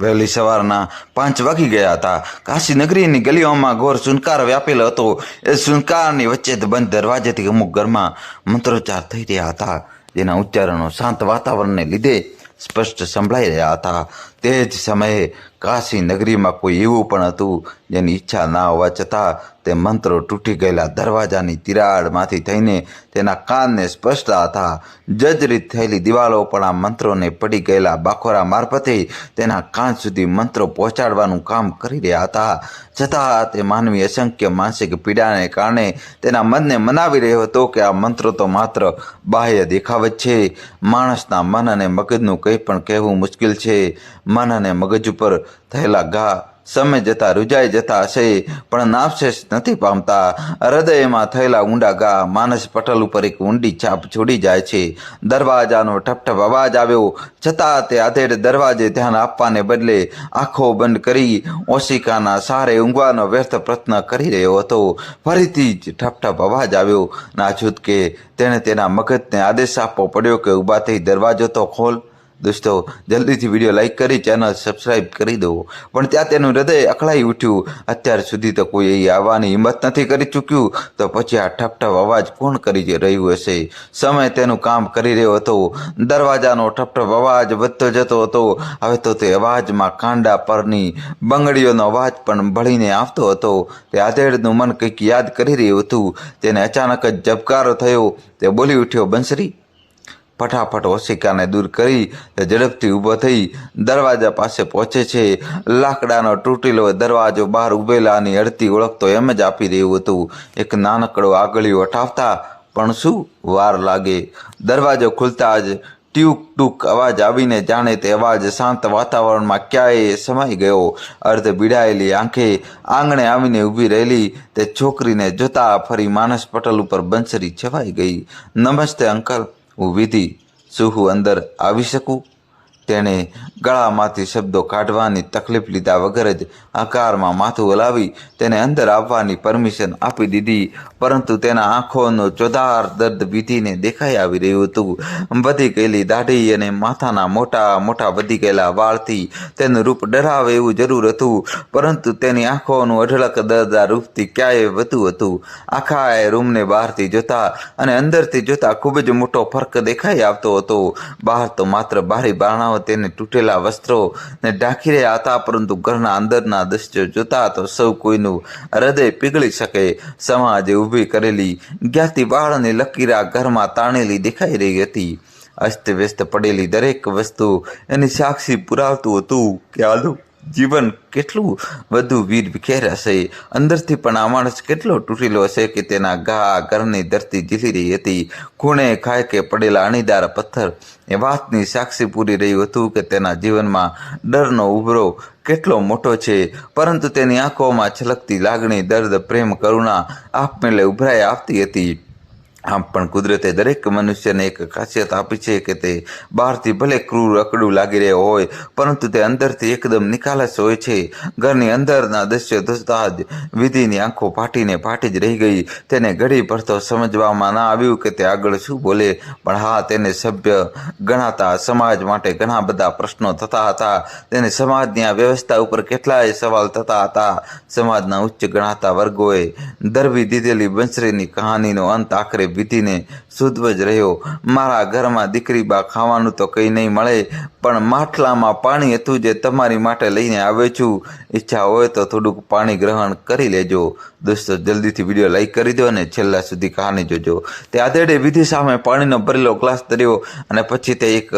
વહેલી સવારના પાંચ વાગી ગયા હતા. કાશી નગરીની ગલીઓમાં ઘોર સુનકાર વ્યાપેલો હતો. એ સુનકારની વચ્ચે બંધ દરવાજેથી અમુક ઘરમાં મંત્રોચ્ચાર થઈ રહ્યા હતા, જેના ઉચ્ચારણો શાંત વાતાવરણને લીધે સ્પષ્ટ સંભળાઈ રહ્યા હતા. તે જ સમયે કાશી નગરીમાં કોઈ એવું પણ હતું, જેની ઈચ્છા ના હોવા છતાં તે મંત્રો તૂટી ગયેલા દરવાજાની તિરાડમાંથી થઈને તેના કાનને સ્પષ્ટતા હતા. જજરીત થયેલી દિવાલો પણ આ મંત્રોને પડી ગયેલા બાખોરા મારફતે તેના કાન સુધી મંત્રો પહોંચાડવાનું કામ કરી રહ્યા હતા. છતાં તે માનવી અસંખ્ય માનસિક પીડાને કારણે તેના મનને મનાવી રહ્યો હતો કે આ મંત્રો તો માત્ર બાહ્ય દેખાવ જ છે. માણસના મન અને મગજનું કંઈ પણ કહેવું મુશ્કેલ છે. મન અને મગજ ઉપર થયેલા ઘા સમય જતા રૂજાઈ જતા હશે, પણ નાપશેષ નથી પામતા. હૃદયમાં થયેલા ઊંડા ઘા માનસ પટલ ઉપર એક ઊંડી છાપ છોડી જાય છે. દરવાજાનો ઠપઠપ અવાજ આવ્યો. છતાં તે આધેડ દરવાજે ધ્યાન આપવાને બદલે આંખો બંધ કરી ઓશિકાના સારે ઊંઘવાનો વ્યર્થ પ્રયત્ન કરી રહ્યો હતો. ફરીથી જ ઠપઠપ અવાજ આવ્યો. ના કે, તેણે તેના મગજને આદેશ આપવો પડ્યો કે ઊભા થઈ દરવાજો તો ખોલ. દોસ્તો, જલ્દીથી વીડિયો લાઇક કરી ચેનલ સબસ્ક્રાઈબ કરી દો. પણ ત્યાં તેનું હૃદય અકળાઈ ઉઠ્યું. અત્યાર સુધી તો કોઈ અહીં આવવાની હિંમત નથી કરી ચૂક્યું. તો પછી આ ઠપઠપ અવાજ કોણ કરી રહ્યું હશે? સમય તેનું કામ કરી રહ્યો હતો. દરવાજાનો ઠપઠપ અવાજ વધતો જતો હતો. હવે તો તે અવાજમાં કાંડા પરની બંગડીઓનો અવાજ પણ ભળીને આવતો હતો. તે આધેડનું મન કંઈક યાદ કરી રહ્યું હતું. તેને અચાનક જ ઝબકારો થયો. તે બોલી ઉઠ્યો, બંસરી ફટાફટ ઓશિકાને દૂર કરી ઝડપથી ઊભો થઈ દરવાજા પાસે પહોંચે છે. લાકડાનો તૂટેલો દરવાજો બહાર ઉભેલાની અડધી ઓળખ તો એમ જ આપી રહ્યું હતું. એક નાનકડો આગળીઓ હટાવતા પણ શું વાર લાગે? દરવાજો ખુલતા જ ટ્યુક ટૂક અવાજ આવીને જાણે તે અવાજ શાંત વાતાવરણમાં ક્યાંય સમાઈ ગયો. અર્ધ બીડાયેલી આંખે આંગણે આવીને ઊભી રહેલી તે છોકરીને જોતા ફરી માનસ પટલ ઉપર બંસરી છવાઈ ગઈ. નમસ્તે, અંકલ. હું વિધિ શું હું અંદર આવી શકું? તેણે ગળામાંથી શબ્દો કાઢવાની તકલીફ લીધા વગર જ આકારમાં માથું હલાવી તેને અંદર આવવાની પરમિશન આપી દીધી. પરંતુ તેના આંખોનો ચોધાર દર્દ વિધિને દેખાઈ આવી રહ્યું હતું. વધી ગયેલી દાઢી અને માથાના મોટા મોટા વધી ગયેલા વાળથી તેનું રૂપ ડરાવે એવું જરૂર હતું. પરંતુ તેની આંખોનું અઢળક દર્દા રૂપથી ક્યાંય વધુ હતું. આખા એ રૂમને બહારથી જોતા અને અંદરથી જોતા ખૂબ જ મોટો ફરક દેખાઈ આવતો હતો. બહાર તો માત્ર બારી બારણાઓ તેને તૂટેલા વસ્ત્રો ને ઢાંકી રહ્યા હતા, પરંતુ ઘરના અંદરના દ્રશ્યો જોતા તો સૌ કોઈનું હૃદય પીગળી શકે. સમાજે ઊભી કરેલી જ્ઞાતિ બાળની લકીરા ઘરમાં તાણેલી દેખાઈ રહી હતી. અસ્તવ્યસ્ત પડેલી દરેક વસ્તુ એની સાક્ષી પુરાવતું હતું કે આનું જીવન કેટલું વધુ વીર વિખેર હશે? અંદરથી પણ આ માણસ કેટલો તૂટેલો હશે કે તેના ઘા ઘરની ધરતી ઝીલી રહી હતી? ખૂણે ખાય કે પડેલા અણીદાર પથ્થર? એ વાતની સાક્ષી પૂરી રહ્યું હતું કે તેના જીવનમાં ડરનો ઉભરો કેટલો મોટો છે. પરંતુ તેની આંખોમાં છલકતી લાગણી, દર્દ, પ્રેમ, કરુણા આપમેળે ઉભરાઈ આવતી હતી. આમ પણ કુદરતે દરેક મનુષ્યને એક ખાસિયત આપી છે કે તે બહારથી ભલે ક્રૂર, અકડું લાગી રહ્યો હોય, પરંતુ તે અંદરથી એકદમ નિખાલસ હોય છે. ઘરની અંદરના દ્રશ્યો ધસતા જ વિધિની આંખો ફાટીને ફાટી જ રહી ગઈ. તેને ઘડી પર સમજવામાં ના આવ્યું કે તે આગળ શું બોલે, પણ હા, તેને સભ્ય ગણાતા સમાજ માટે ઘણા બધા પ્રશ્નો થતા હતા. તેને સમાજની આ વ્યવસ્થા ઉપર કેટલાય સવાલ થતા હતા. સમાજના ઉચ્ચ ગણાતા વર્ગોએ દરવી દીધેલી બંસરીની કહાનીનો અંત આખરે વિધિને શુદ્ધ જ રહ્યો. મારા ઘરમાં દીકરી બા ખાવાનું તો કંઈ નહીં મળે, પણ માટલામાં પાણી હતું જે તમારી માટે લઈને આવ્યો છું. ઈચ્છા હોય તો થોડુંક પાણી ગ્રહણ કરી લેજો. દોસ્તો, જલ્દીથી વીડિયો લાઈક કરી દો અને છેલ્લા સુધી કહાની જોજો. તે આધેડે વિધિ સામે પાણીનો ભરેલો ગ્લાસ ધર્યો અને પછી તે એક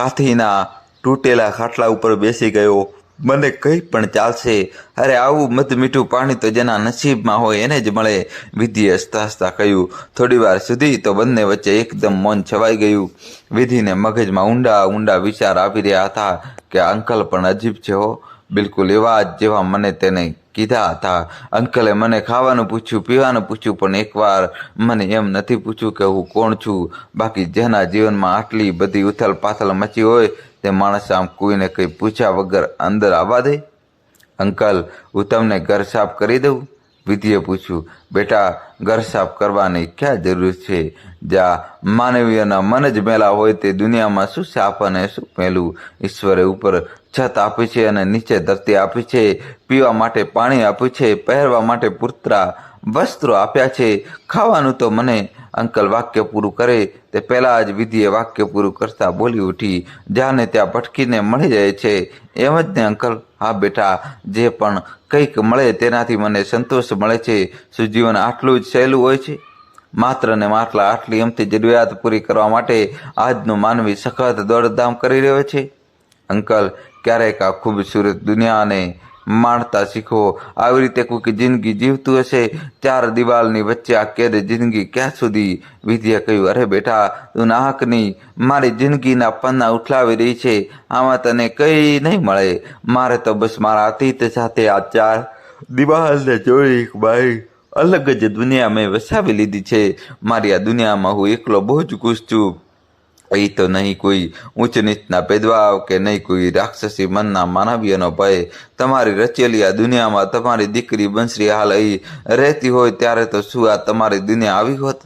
કાથીના તૂટેલા ખાટલા ઉપર બેસી ગયો. મને કંઈ પણ ચાલશે. અરે, આવું મધ મીઠું પાણી તો જેના નસીબમાં હોય એને જ મળે વિધિએ હસતા હસતા કહ્યું. થોડી વાર સુધી તો બંને વચ્ચે એકદમ મૌન છવાઈ ગયું. વિધિને મગજમાં ઊંડા ઊંડા વિચાર આવી રહ્યા હતા કે અંકલ પણ અજીબ છે હો. બિલકુલ એવા જેવા મને તેને કીધા હતા. અંકલે મને ખાવાનું પૂછ્યું, પીવાનું પૂછ્યું, પણ એકવાર મને એમ નથી પૂછ્યું કે હું કોણ છું. બાકી જેના જીવનમાં આટલી બધી ઉથલ પાથલ મચી હોય, તે માણસ આમ કોઈને કંઈ પૂછ્યા વગર અંદર આવવા દે? અંકલ, હું તમને ઘર સાફ કરી દઉં? વિધિએ પૂછ્યું, બેટા, ઘર સાફ કરવાની ક્યાં જરૂર છે? જ્યાં માનવીયના મન જ મેલા હોય તે દુનિયામાં શું સાફ અને શું પહેલું ઈશ્વરે ઉપર છત આપી છે અને નીચે ધરતી આપી છે, પીવા માટે પાણી આપ્યું છે, પહેરવા માટે પુત્રા વસ્ત્રો આપ્યા છે. ખાવાનું તો મને અંકલ વાક્ય પૂરું કરે, તે પહેલાં જ વિધિએ વાક્ય પૂરું કરતા બોલી ઉઠી જ્યાં ને ત્યાં ભટકીને મળી જાય છે. એમ જ ને અંકલ હા બેટા, જે પણ કંઈક મળે તેનાથી મને સંતોષ મળે છે. શું જીવન આટલું જ સહેલું હોય છે. માત્ર ને માત્ર આટલી એમથી જરૂરિયાત પૂરી કરવા માટે આજનો માનવી સખત દોડધામ કરી રહ્યો છે. અંકલ, ક્યારેક આ ખૂબસૂરત દુનિયાને માણતા શીખો. આવી રીતે કોઈક જિંદગી જીવતું હશે, ચાર દિવાલની વચ્ચે આ કેદ જિંદગી ક્યાં સુધી? વિધિએ કહ્યું, અરે બેટા, તું નાહકની મારી જિંદગીના પન્ના ઉઠલાવી રહી છે. આમાં તને કંઈ નહીં મળે. મારે તો બસ મારા અતીત સાથે આ ચાર દિવાલને જોઈ ભાઈ. અલગ જ દુનિયા મેં વસાવી લીધી છે. મારી આ દુનિયામાં હું એકલો બહુ જ ખુશ છું. એ તો નહીં કોઈ ઊંચ નીચના ભેદભાવ કે નહીં કોઈ રાક્ષસી મનના માનવીયનો ભય. તમારી રચેલી આ દુનિયામાં તમારી દીકરી બંસરી હાલ અહીં રહેતી હોય ત્યારે તો શું આ તમારી દુનિયા આવી હોત?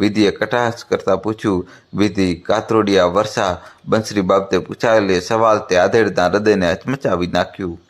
વિધિએ કટાક્ષ કરતા પૂછ્યું. વિધિ કાતરોડિયા વર્ષા બંસરી બાબતે પૂછાયેલી સવાલ તે આધેડના હૃદયને હચમચાવી નાખ્યું.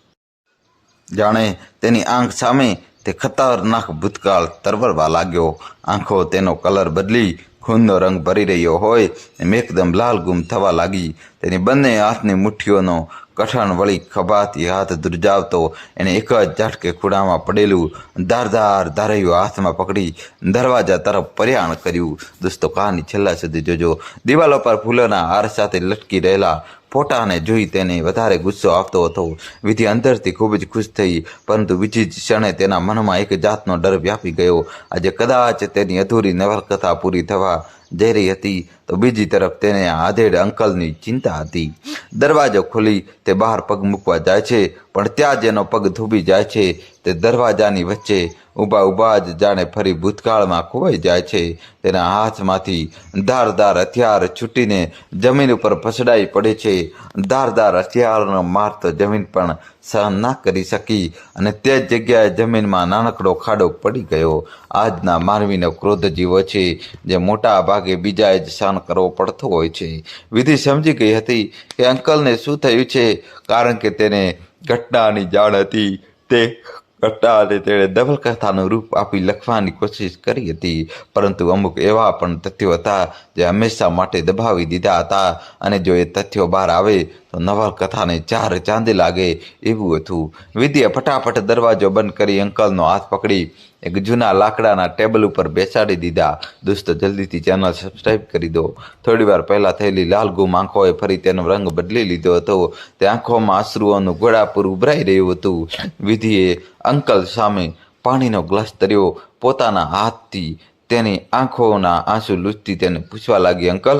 જાણે તેની આંખ સામે તે ખતરનાક ભૂતકાળ તરવરવા લાગ્યો. આંખો તેનો કલર બદલી ખૂનનો રંગ ભરી રહ્યો હોય, એમ એકદમ લાલ ગુમ થવા લાગી. તેની બંને હાથની મુઠ્ઠીઓનો કઠણ વળી ખભાથી હાથ ધ્રુજાવતો, એને એક જ ઝાટકે ખૂણામાં પડેલું ધારધાર ધારૈયું હાથમાં પકડી દરવાજા તરફ પર્યાણ કર્યું. દોસ્તો કહાની છેલ્લા સુધી જોજો. દિવાલો પર ફૂલોના હાર સાથે લટકી રહેલા ફોટાને જોઈ તેને વધારે ગુસ્સો આવતો હતો. વિધિ અંદરથી ખૂબ જ ખુશ થઈ, પરંતુ બીજી જ ક્ષણે તેના મનમાં એક જાતનો ડર વ્યાપી ગયો. આજે કદાચ તેની અધૂરી નવલકથા પૂરી થવા જઈ રહી હતી, તો બીજી તરફ તેને આધેડ અંકલની ચિંતા હતી. દરવાજો ખોલી, તે બહાર પગ મૂકવા જાય છે, પણ ત્યાં જ એનો પગ ધૂબી જાય છે, તે દરવાજાની વચ્ચે ઊભા ઊભા જ જાણે ફરી ભૂતકાળમાં ખોવાઈ જાય છે. તેના હાથમાંથી ધારદાર હથિયાર છૂટીને જમીન ઉપર ફસડાઈ પડે છે. ધારદાર હથિયારનો માર તો જમીન પણ સહન ના કરી શકી અને તે જ જગ્યાએ જમીનમાં નાનકડો ખાડો પડી ગયો. આજના માનવીનો ક્રોધ જીવો છે, જે મોટા ભાગે બીજાએ જ સહન કરવો પડતો હોય છે. વિધિ સમજી ગઈ હતી કે અંકલને શું થયું છે? કારણ કે તેને ઘટનાની જાણ હતી. તે અને તેણે નવલકથાનું રૂપ આપી લખવાની કોશિશ કરી હતી. પરંતુ અમુક એવા પણ તથ્યો હતા જે હંમેશા માટે દબાવી દીધા હતા અને જો એ તથ્યો બહાર આવે તો નવલકથાને ચાર ચાંદ લાગે એવું હતું. વિધિએ ફટાફટ દરવાજો બંધ કરી અંકલનો હાથ પકડી. એક જૂના લાકડાના ટેબલ ઉપર બેસાડી દીધા. દોસ્તો, જલ્દીથી ચેનલ સબસ્ક્રાઈબ કરી દો. થોડીવાર પહેલાં થયેલી લાલગુમ આંખોએ ફરી તેનો રંગ બદલી લીધો હતો. તે આંખોમાં આશ્રુઓનું ઘોડાપુર ઉભરાઈ રહ્યું હતું. વિધિએ અંકલ સામે પાણીનો ગ્લાસ તર્યો પોતાના હાથથી તેની આંખોના આંસુ લૂંચતી તેને પૂછવા લાગી, અંકલ,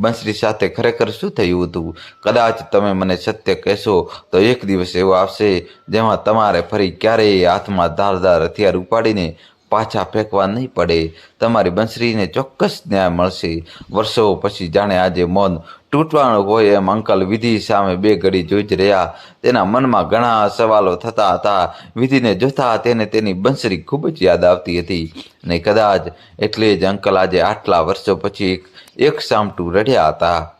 બંસરી સાથે ખરેખર શું થયું હતું? કદાચ તમે મને સત્ય કહેશો તો એક દિવસ એવો આવશે જેમાં તમારે ફરી ક્યારેય હાથમાં ધારદાર હથિયાર ઉપાડીને પાછા ફેંકવા નહીં પડે. તમારી બંસરીને ચોક્કસ ન્યાય મળશે. વર્ષો પછી જાણે આજે મૌન તૂટવાનું હોય એમ અંકલ વિધિ સામે બે ઘડી જોઈ જ રહ્યા. તેના મનમાં ઘણા સવાલો થતા હતા. વિધિને જોતા તેને તેની બંસરી ખૂબ જ યાદ આવતી હતી. અને કદાચ એટલે જ અંકલ આજે આટલા વર્ષો પછી એક એક સામટું રડ્યા હતા.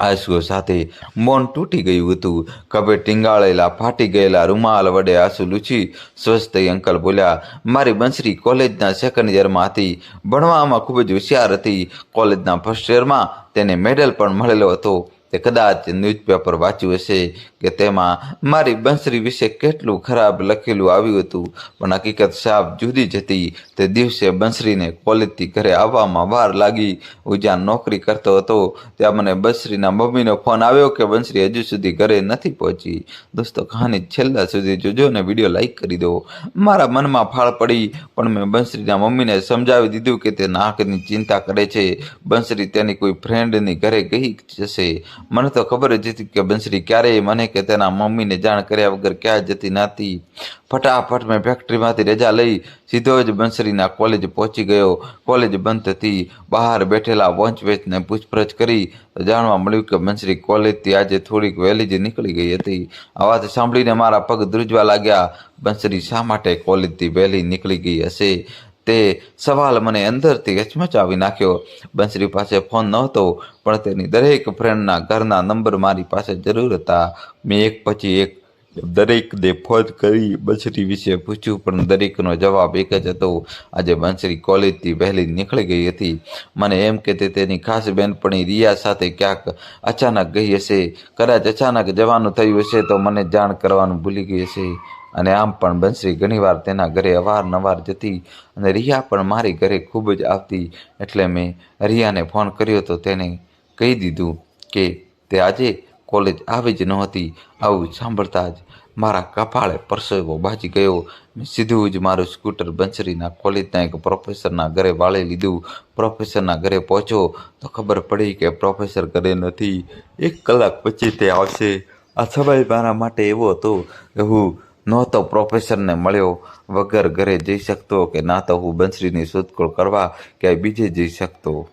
આંસુઓ સાથે મૌન તૂટી ગયું હતું. ખભે ટીંગાળેલા, ફાટી ગયેલા, રૂમાલ વડે આંસુ લૂછી સ્વસ્થ અંકલ બોલ્યા, મારી બંસરી કોલેજના સેકન્ડ યરમાં હતી. ભણવામાં ખૂબ જ હોશિયાર હતી. કોલેજના ફર્સ્ટ યરમાં તેને મેડલ પણ મળેલો હતો. તે કદાચ ન્યૂઝપેપર વાંચ્યું હશે કે તેમાં, મારી બંસરી વિશે કેટલું ખરાબ લખેલું આવ્યું હતું, પણ હકીકત સાફ જુદી જ હતી. તે દિવસે બંસરીને કોલેજથી ઘરે આવવામાં વાર લાગી. હું જ્યાં નોકરી કરતો હતો, ત્યાં મને બંસરીના મમ્મીનો ફોન આવ્યો કે બંસરી હજુ સુધી ઘરે નથી પહોંચી. દોસ્તો, કહાની છેલ્લા સુધી જોજો ને વીડિયો લાઈક કરી દો. મારા મનમાં ફાળ પડી, પણ મેં બંસરીના મમ્મીને સમજાવી દીધું કે તે નાકની ચિંતા કરે છે. બંસરી તેની કોઈ ફ્રેન્ડની ઘરે ગઈ જશે મને તો ખબર જ હતી કે બંસરી ક્યારેય મને કે તેના મમ્મીને જાણ કર્યા વગર ક્યાં જતી નહોતી ફટાફટ મેં ફેક્ટરીમાંથી રજા લઈ સીધો જ બંસરીના કોલેજ પહોંચી ગયો. કોલેજ બંધ હતી. બહાર બેઠેલા વંચવેચને પૂછપરછ કરી તો જાણવા મળ્યું કે બંસરી કોલેજથી આજે થોડીક વહેલી જ નીકળી ગઈ હતી. આ વાત સાંભળીને મારા પગ ધ્રુજવા લાગ્યા. બંસરી શા માટે કોલેજથી વહેલી નીકળી ગઈ હશે? તે સવાલ મને અંદરથી હચમચાવી નાખ્યો. બંસરી પાસે ફોન નહોતો, પણ તેની દરેક ફ્રેન્ડના ઘરના નંબર મારી પાસે જરૂર હતા. મેં એક પછી એક દરેકને ફોન કરી બંસરી વિશે પૂછ્યું, પણ દરેકનો જવાબ એક જ હતો. આજે બંસરી કોલેજથી વહેલી નીકળી ગઈ હતી. મને એમ કે તે તેની ખાસ બહેનપણી રિયા સાથે ક્યાંક અચાનક ગઈ હશે. કદાચ અચાનક જવાનું થયું હશે તો મને જાણ કરવાનું ભૂલી ગઈ હશે. અને આમ પણ બંસરી ઘણીવાર તેના ઘરે અવારનવાર જતી અને રિયા પણ મારી ઘરે ખૂબ જ આવતી એટલે મેં રિયાને ફોન કર્યો તો તેને કહી દીધું કે તે આજે કોલેજ આવી જ નહોતી, આવું સાંભળતા જ મારા કપાળે પરસેવો બાજી ગયો. મેં સીધું જ મારું સ્કૂટર બંસરીના કોલેજના એક પ્રોફેસરના ઘરે વાળી લીધું. પ્રોફેસરના ઘરે પહોંચ્યો તો ખબર પડી કે પ્રોફેસર ઘરે નથી. એક કલાક પછી તે આવશે. આ સમય મારા માટે એવો હતો કે હું નહોતો પ્રોફેસરને મળ્યો વગર ઘરે જઈ શકતો કે ના તો હું બંસરીની શોધખોળ કરવા ક્યાંય બીજે જઈ શકતો.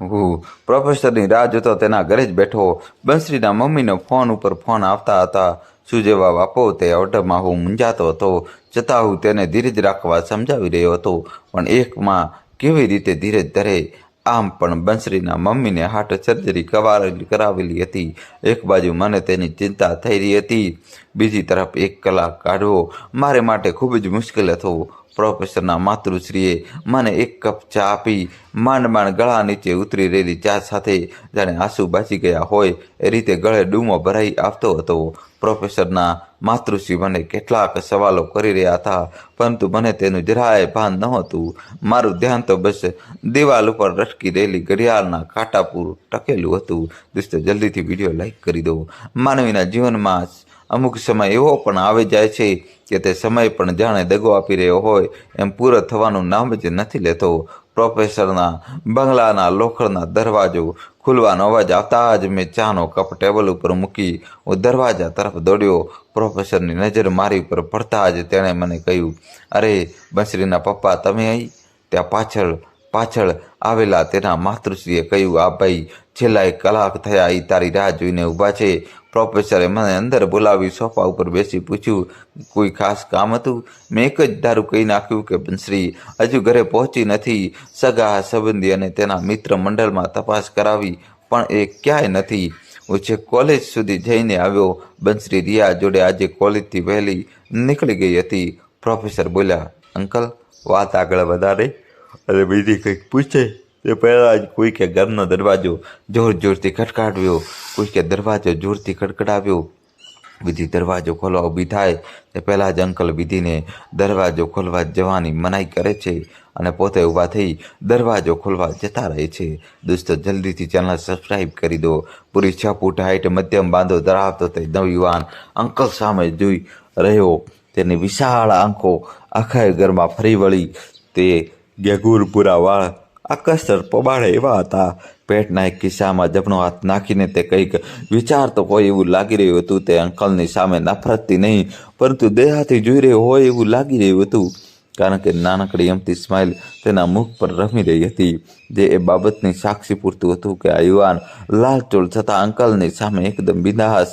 હું પ્રોફેસરની રાહ જોતો તેના ઘરે જ બેઠો. બંસરીના મમ્મીનો ફોન ઉપર ફોન આવતા હતા. શું જવાબ આપો તે ઓર્ડરમાં હું મૂંઝાતો હતો. છતાં હું તેને ધીરજ રાખવા સમજાવી રહ્યો હતો. પણ એકમાં કેવી રીતે ધીરજ ધરે? આમ પણ બંસરીના મમ્મીને હાર્ટ સર્જરી કરાવેલી કરાવેલી હતી. એક બાજુ મને તેની ચિંતા થઈ રહી હતી, બીજી તરફ એક કલાક કાઢવો મારે માટે ખૂબ જ મુશ્કેલ હતો. પ્રોફેસરના માતૃશ્રીએ મને એક કપ ચા આપી માંડ માંડ ગળા નીચે ઉતરી રહેલી ચા સાથે જાણે આંસુ બાચી ગયા હોય એ રીતે ગળે ડૂમો ભરાઈ આવતો હતો. પ્રોફેસરના માતૃશ્રી મને કેટલાક સવાલો કરી રહ્યા હતા, પરંતુ મને તેનું જરાય ભાન નહોતું. મારું ધ્યાન તો બસ દિવાલ ઉપર રટકી રહેલી ઘડિયાળના કાંટા પૂર ટકેલું હતું. દોસ્તો, જલ્દીથી વીડિયો લાઈક કરી દો. માનવીના જીવનમાં અમુક સમય એવો પણ આવી જાય છે કે તે સમય પણ જાણે દગો આપી રહ્યો હોય એમ પૂરો થવાનું નામ જ નથી લેતો. પ્રોફેસરના, બંગલાના, લોખંડના દરવાજો ખુલવાનો અવાજ આવતા જ મેં ચાનો કપ ટેબલ ઉપર મૂકી હું દરવાજા તરફ દોડ્યો. પ્રોફેસરની નજર મારી ઉપર પડતા જ તેણે મને કહ્યું, અરે, બંસરીના પપ્પા, તમે અહીં? ત્યાં પાછળ પાછળ આવેલા તેના માતૃશ્રીએ કહ્યું, આ ભાઈ, છેલ્લા એક કલાક થયા એ તારી રાહ જોઈને ઊભા છે. પ્રોફેસરે મને અંદર બોલાવી સોફા ઉપર બેસી પૂછ્યું, કોઈ ખાસ કામ હતું? મેં એક જ ધારું કહી નાખ્યું કે બંસરી હજુ ઘરે પહોંચી નથી. સગા, સંબંધી અને તેના મિત્ર મંડળમાં તપાસ કરાવી, પણ એ ક્યાંય નથી. હું જે કોલેજ સુધી જઈને આવ્યો. બંશ્રી રિયા જોડે આજે કોલેજથી વહેલી નીકળી ગઈ હતી. પ્રોફેસર બોલ્યા, અંકલ, વાત આગળ વધારે. અને બીજી કંઈક પૂછે? તે પહેલાં જ કોઈકે ઘરનો દરવાજો જોર જોરથી ખટખટાવ્યો કોઈ કે દરવાજો જોરથી ખડખડાવ્યો વિધિ દરવાજો ખોલવા ઊભી થાય તે પહેલાં જ અંકલ વિધિને દરવાજો ખોલવા જવાની મનાઈ કરે છે અને પોતે ઊભા થઈ દરવાજો ખોલવા જતા રહે છે. દોસ્તો, જલ્દીથી ચેનલ સબસ્ક્રાઈબ કરી દો. પૂરી છ ફૂટ હાઈટ મધ્યમ બાંધો ધરાવતો તે નવયુવાન અંકલ સામે જોઈ રહ્યો. તેની વિશાળ આંખો આખા ઘરમાં ફરી વળી તે ગેગુરપુરા વાળ આકસ્તર પબાડે એવા હતા. પેટના એક ખિસ્સામાં જમણો હાથ નાખીને તે કંઈક વિચારતો હોય એવું લાગી રહ્યું હતું. તે અંકલની સામે નફરતથી નહીં, પરંતુ દેહાથી જોઈ રહ્યો હોય એવું લાગી રહ્યું હતું. કારણ કે નાનકડી એમથી સ્માઇલ તેના મુખ પર રમી રહી હતી. જે એ બાબતની સાક્ષી પૂરતું હતું કે આ યુવાન લાલચોળ છતાં અંકલની સામે એકદમ બિંદાસ,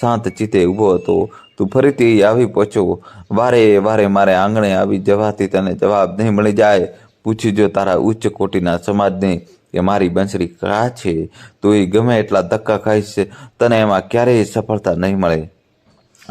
શાંત ચિત્તે ઊભો હતો. તું ફરીથી આવી પહોંચો. વારે વારે મારે આંગણે આવી જવાથી તને જવાબ નહીં મળી જાય. પૂછી જો તારા ઉચ્ચ કોટીના સમાજને કે મારી બંસરી કા છે, તો એ ગમે એટલા ધક્કા ખાઈશ તને એમાં ક્યારેય સફળતા નહીં મળે.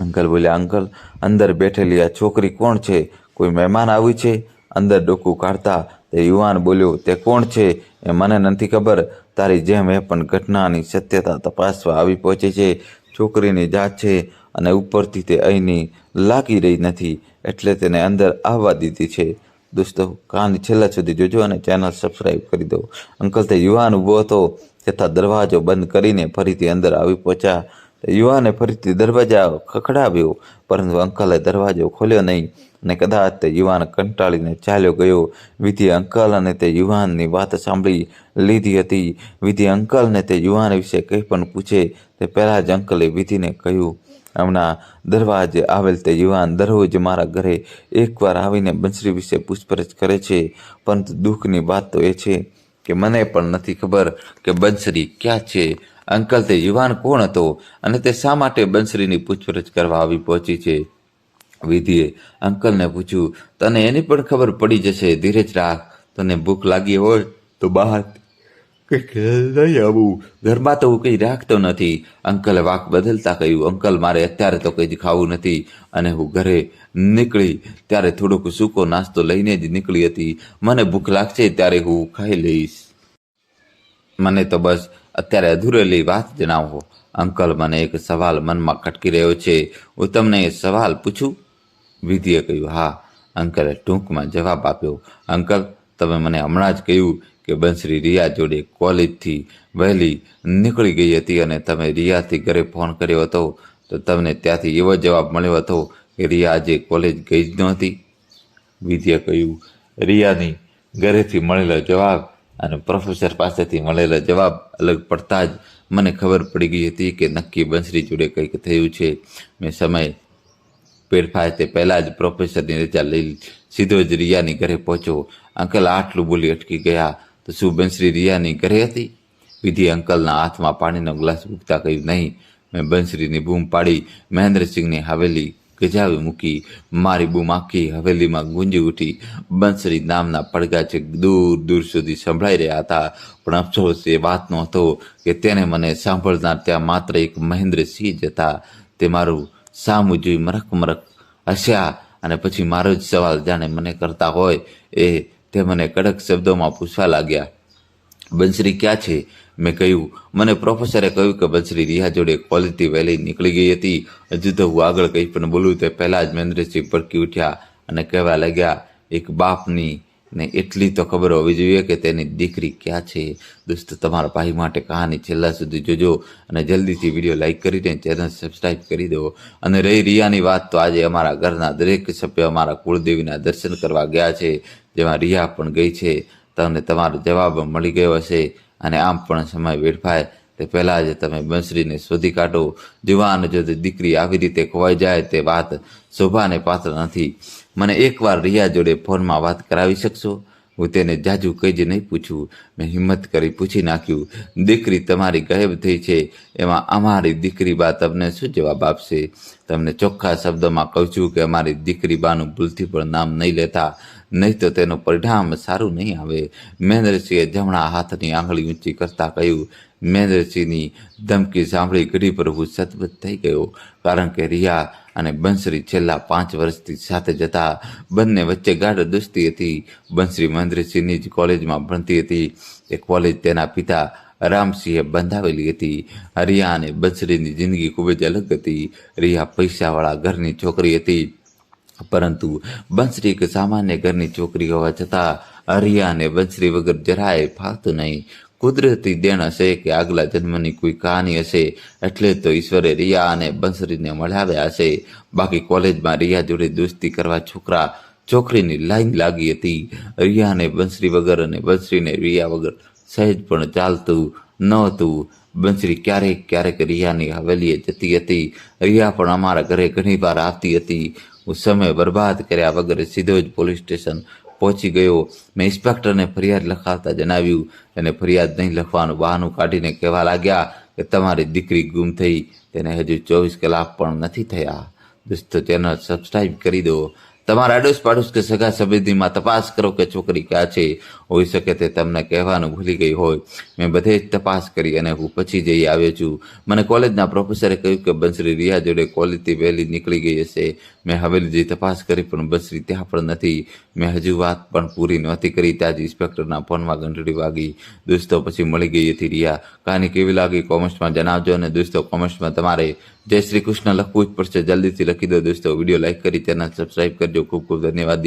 અંકલ બોલ્યા, અંકલ, અંદર બેઠેલી આ છોકરી કોણ છે? કોઈ મહેમાન આવ્યું છે? અંદર ડોકું કાઢતા તે યુવાન બોલ્યો, તે કોણ છે? એ મને નથી ખબર. તારી જેમ એ પણ ઘટનાની સત્યતા તપાસવા આવી પહોંચે છે. છોકરીની જાત છે અને ઉપરથી તે અહીંની લાગી રહી નથી, એટલે તેને અંદર આવવા દીધી છે. દોસ્તો કહાની છેલ્લા સુધી જોજો અને ચેનલ સબસ્ક્રાઈબ કરી દો. અંકલ, તે યુવાન ઊભો હતો, તથા દરવાજો બંધ કરીને ફરીથી અંદર આવી પહોંચ્યા. યુવાને ફરીથી દરવાજા ખખડાવ્યો, પરંતુ અંકલે દરવાજો ખોલ્યો નહીં અને કદાચ તે યુવાન કંટાળીને ચાલ્યો ગયો. વિધિ અંકલ અને તે યુવાનની વાત સાંભળી લીધી હતી. વિધિ અંકલને તે યુવાન વિશે કંઈ પણ પૂછે, તે પહેલાં જ અંકલે વિધિને કહ્યું હમણાં દરવાજે આવેલ તે યુવાન દરરોજ મારા ઘરે એકવાર આવીને બંસરી વિશે પૂછપરછ કરે છે. પરંતુ દુઃખની વાત તો એ છે કે મને પણ નથી ખબર કે બંસરી ક્યાં છે. અંકલ, તે યુવાન કોણ હતો અને તે શા માટે બંસરીની પૂછપરછ કરવા આવી પહોંચી છે? વિધિએ અંકલને પૂછ્યું, તને એની પણ ખબર પડી જશે. ધીરજ રાખ. તને ભૂખ લાગી હોય તો બહાર કંઈક તો હું કંઈ રાખતો નથી. અંકલે વાક બદલતા કહ્યું, અંકલ, મારે અત્યારે તો કંઈ જ ખાવું નથી. અને હું ઘરે નીકળી, ત્યારે થોડોક સૂકો નાસ્તો લઈને જ નીકળી હતી. મને ભૂખ લાગશે ત્યારે હું ખાઈ લઈશ. મને તો બસ અત્યારે અધૂરેલી વાત જણાવો. અંકલ, મને એક સવાલ મનમાં ખટકી રહ્યો છે. હું તમને એ સવાલ પૂછું? વિધિએ કહ્યું, હા. અંકલે ટૂંકમાં જવાબ આપ્યો, અંકલ, તમે મને હમણાં જ કહ્યું કે બંસરી રિયા જોડે કોલેજથી વહેલી નીકળી ગઈ હતી અને તમે રિયાથી ઘરે ફોન કર્યો હતો, તો તમને ત્યાંથી એવો જવાબ મળ્યો હતો કે રિયા આજે કોલેજ ગઈ જ નહોતી. વિધિએ કહ્યું, રિયાની ઘરેથી મળેલો જવાબ અને પ્રોફેસર પાસેથી મળેલો જવાબ અલગ પડતા જ મને ખબર પડી ગઈ હતી કે નક્કી બંસરી જોડે કંઈક થયું છે. મેં સમય ફેરફાર તે પહેલાં જ પ્રોફેસરની રજા લઈ સીધો જ રિયાની ઘરે પહોંચ્યો. અંકલ આટલું બોલી અટકી ગયા. તો શું બંસરી રિયાની ઘરે હતી. વિધિ અંકલના હાથમાં પાણીનો ગ્લાસ મૂકતા કહ્યું, નહીં, મેં બંશ્રીની બૂમ પાડી, મહેન્દ્રસિંહની હવેલી ગજાવી મૂકી, મારી બૂમ આખી હવેલીમાં ગુંજી ઉઠી બંસરી નામના પડઘા છે દૂર દૂર સુધી સંભળાઈ રહ્યા હતા. પણ અફસોસ એ વાતનો હતો કે તેને મને સાંભળનાર ત્યાં માત્ર એક મહેન્દ્રસિંહ જ હતા. તે મારું સામું જોઈ મરક મરક હસ્યા અને પછી મારો જ સવાલ જાણે મને કરતા હોય એ તે મને કડક શબ્દોમાં પૂછવા લાગ્યા, બંસરી ક્યાં છે? મેં કહ્યું, મને પ્રોફેસરે કહ્યું કે બંસરી રિયા જોડે કોલેજથી વહેલી નીકળી ગઈ હતી. હજુ તો હું આગળ કંઈ પણ બોલું તે પહેલાં જ મહેન્દ્રસિંહ ભડકી ઉઠ્યા અને કહેવા લાગ્યા, એક બાપની ને એટલી તો ખબર હોવી જોઈએ કે તેની દીકરી ક્યાં છે. દોસ્તો, તમારા ભાઈ માટે કહાની છેલ્લા સુધી જોજો અને જલ્દીથી વીડિયો લાઈક કરીને ચેનલ સબસ્ક્રાઈબ કરી દો. અને રહી રિયાની વાત તો આજે અમારા ઘરના દરેક સભ્ય અમારા કુળદેવીના દર્શન કરવા ગયા છે. જેમાં રિયા પણ ગઈ છે. તમને તમારો જવાબ મળી ગયો હશે અને આમ પણ સમય વેડફાય. તે પહેલાં જ તમે બંસરીને શોધી કાઢો. જુવાન જો તે દીકરી આવી રીતે ખોવાઈ જાય તે વાત શોભાને પાત્ર નથી. મને એકવાર રિયા જોડે ફોનમાં વાત કરાવી શકશો? હું તેને જાજુ કંઈ જ નહીં પૂછું. મેં હિંમત કરી પૂછી નાખ્યું. દીકરી તમારી ગાયબ થઈ છે. એમાં અમારી દીકરી બા તમને શું જવાબ આપશે? તમને ચોખ્ખા શબ્દોમાં કહું છું કે અમારી દીકરી બાનું ભૂલથી પણ નામ નહીં લેતા. નહીં તો તેનું પરિણામ સારું નહીં આવે. મહેન્દ્રસિંહે જમણા હાથની આંગળી ઊંચી કરતા કહ્યું, મહેન્દ્રસિંહની ધમકી સાંભળી ઘડી પ્રભુ સતબત થઈ ગયો, કારણ કે રિયા અને બંસરી છેલ્લા પાંચ વર્ષથી સાથે જતા બંને વચ્ચે ગાઢ દોસ્તી હતી. બંસરી મહેન્દ્રસિંહની જ કોલેજમાં ભણતી હતી. એ કોલેજ તેના પિતા રામસિંહે બંધાવેલી હતી. રિયા અને બંસરીની જિંદગી ખૂબ જ અલગ હતી. રિયા પૈસાવાળા ઘરની છોકરી હતી. પરંતુ બંસરી એક સામાન્ય ઘરની છોકરી હોવા છતાં હરિયા અને બંસરી વગર જરાય ફાવતું નહીં. કુદરતી દેણ હશે કે આગલા જન્મની કોઈ કહાની હશે, એટલે તો ઈશ્વરે રિયા અને બંસરીને મળાવ્યા હશે. બાકી કોલેજમાં રિયા જોડે દોસ્તી કરવા છોકરા છોકરીની લાઈન લાગી હતી. રિયા અને બંસરી વગર અને બંસરીને રિયા વગર સહેજ પણ ચાલતું નહોતું. બંસરી ક્યારેક ક્યારેક રિયાની હવેલીએ જતી હતી. રિયા પણ અમારા ઘરે ઘણી વાર આવતી હતી. હું સમય બરબાદ કર્યા વગર સીધો જ પોલીસ સ્ટેશન પહોંચી ગયો મેં ઇન્સ્પેક્ટરને ફરિયાદ લખાવતા જણાવ્યું અને ફરિયાદ નહીં લખવાનું, બહાનું કાઢીને કહેવા લાગ્યા કે તમારી દીકરી ગુમ થઈ, તેને હજુ ચોવીસ કલાક પણ નથી થયા. દોસ્તો ચેનલ સબસ્ક્રાઈબ કરી દો. તમારા અડોશ પાડોશ કે સગા સંબંધીમાં તપાસ કરો કે છોકરી ક્યાં છે, હોઈ શકે તે તમને કહેવાનું ભૂલી ગઈ હોય. મેં બધે જ તપાસ કરી અને હું પછી જઈ આવ્યો છું. મને કોલેજના પ્રોફેસરે કહ્યું કે બંસરી રિયા જોડે કોલેજથી વહેલી નીકળી ગઈ હશે. મેં હવેલી જઈ તપાસ કરી પણ બંસરી ત્યાં પણ નથી. મેં હજુ વાત પણ પૂરી નહોતી કરી. ત્યાં જ ઇન્સ્પેક્ટરના ફોનમાં ઘંટડી વાગી. દોસ્તો પછી મળી ગઈ હતી રિયા. કહાની કેવી લાગી કોમેન્ટ્સમાં જણાવજો અને દોસ્તો કોમેન્ટ્સમાં તમારે જય શ્રી કૃષ્ણ. લખવું જ પડશે. જલ્દીથી લખી દો દોસ્તો. વીડિયો લાઈક કરી, ચેનલ સબસ્ક્રાઈબ કરજો. ખૂબ ખૂબ ધન્યવાદ